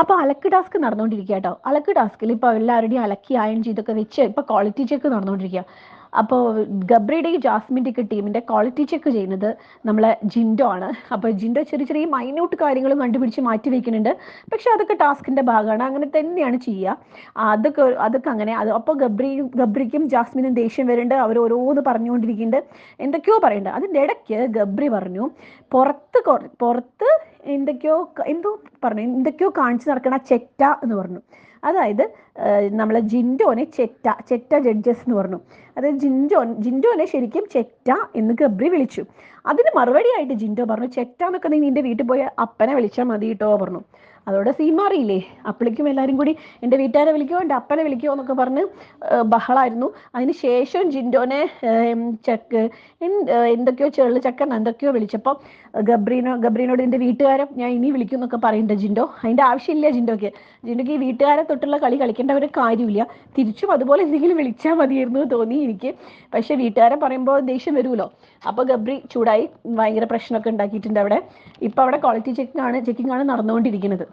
അപ്പോൾ അലക്ക് ടാസ്ക് നടന്നുകൊണ്ടിരിക്കുക കേട്ടോ. അലക്ക് ടാസ്കിൽ ഇപ്പോൾ എല്ലാവരുടെയും അലക്കി അയൺ ചെയ്തൊക്കെ വെച്ച് ഇപ്പോൾ ക്വാളിറ്റി ചെക്ക് നടന്നുകൊണ്ടിരിക്കുക. അപ്പോൾ ഗബ്രിയുടെയും ജാസ്മിന്റെയൊക്കെ ടീമിന്റെ ക്വാളിറ്റി ചെക്ക് ചെയ്യുന്നത് നമ്മളെ ജിൻഡോ ആണ്. അപ്പോൾ ജിൻഡോ ചെറിയ ചെറിയ മൈന്യൂട്ട് കാര്യങ്ങളും കണ്ടുപിടിച്ച് മാറ്റി വെക്കുന്നുണ്ട്. പക്ഷെ അതൊക്കെ ടാസ്കിന്റെ ഭാഗമാണ്. അങ്ങനെ തന്നെയാണ് ചെയ്യുക. അതൊക്കെ അതൊക്കെ അങ്ങനെ. അത് അപ്പോൾ ഗബ്രിയും ഗബ്രിക്കും ജാസ്മിനും ദേഷ്യം വരുന്നുണ്ട് അവർ ഓരോന്ന് പറഞ്ഞുകൊണ്ടിരിക്കുന്നുണ്ട്. എന്തൊക്കെയോ പറയുന്നുണ്ട്. അതിന്റെ ഇടയ്ക്ക് ഗബ്രി പറഞ്ഞു പുറത്ത് പുറത്ത് എന്തൊക്കെയോ എന്തോ പറഞ്ഞു. എന്തൊക്കെയോ കാണിച്ചു നടക്കണ ചെറ്റ എന്ന് പറഞ്ഞു. അതായത് നമ്മളെ ജിൻഡോനെ ചെറ്റ ചെറ്റ ജഡ്ജസ് എന്ന് പറഞ്ഞു. അതായത് ജിൻഡോ ജിൻഡോനെ ശരിക്കും ചെറ്റ എന്ന് ഗബ്രി വിളിച്ചു. അതിന് മറുപടിയായിട്ട് ജിൻഡോ പറഞ്ഞു ചെറ്റ എന്നൊക്കെ നീ നിന്റെ വീട്ടിൽ പോയ അപ്പനെ വിളിച്ചാൽ മതി കേട്ടോ പറഞ്ഞു. അതോടെ സീൻ മാറിയില്ലേ അപ്പളിക്കും എല്ലാവരും കൂടി എന്റെ വീട്ടുകാരെ വിളിക്കുമോ എന്റെ അപ്പനെ വിളിക്കുമോ എന്നൊക്കെ പറഞ്ഞ് ബഹളായിരുന്നു. അതിന് ശേഷം ജിൻഡോനെ ചക്ക് എന്തൊക്കെയോ ചെള്ളു ചക്കൻ എന്തൊക്കെയോ വിളിച്ചപ്പോൾ ഗബ്രീനോ ഗബ്രീനോട് എന്റെ വീട്ടുകാരെ ഞാൻ ഇനി വിളിക്കും എന്നൊക്കെ പറയുന്നുണ്ട് ജിൻഡോ. അതിന്റെ ആവശ്യമില്ല ജിൻഡോക്ക് ജിൻഡോക്ക് ഈ വീട്ടുകാരെ തൊട്ടുള്ള കളി കളിക്കേണ്ട ഒരു കാര്യമില്ല. തിരിച്ചും അതുപോലെ എന്തെങ്കിലും വിളിച്ചാൽ മതിയായിരുന്നു തോന്നി എനിക്ക്. പക്ഷെ വീട്ടുകാരെ പറയുമ്പോൾ ദേഷ്യം വരുമല്ലോ. അപ്പോൾ ഗബ്രി ചൂടായി ഭയങ്കര പ്രശ്നമൊക്കെ ഉണ്ടാക്കിയിട്ടുണ്ട് അവിടെ. ഇപ്പം അവിടെ ക്വാളിറ്റി ചെക്കിംഗ് ആണ് ചെക്കിംഗ് ആണ് നടന്നുകൊണ്ടിരിക്കുന്നത്.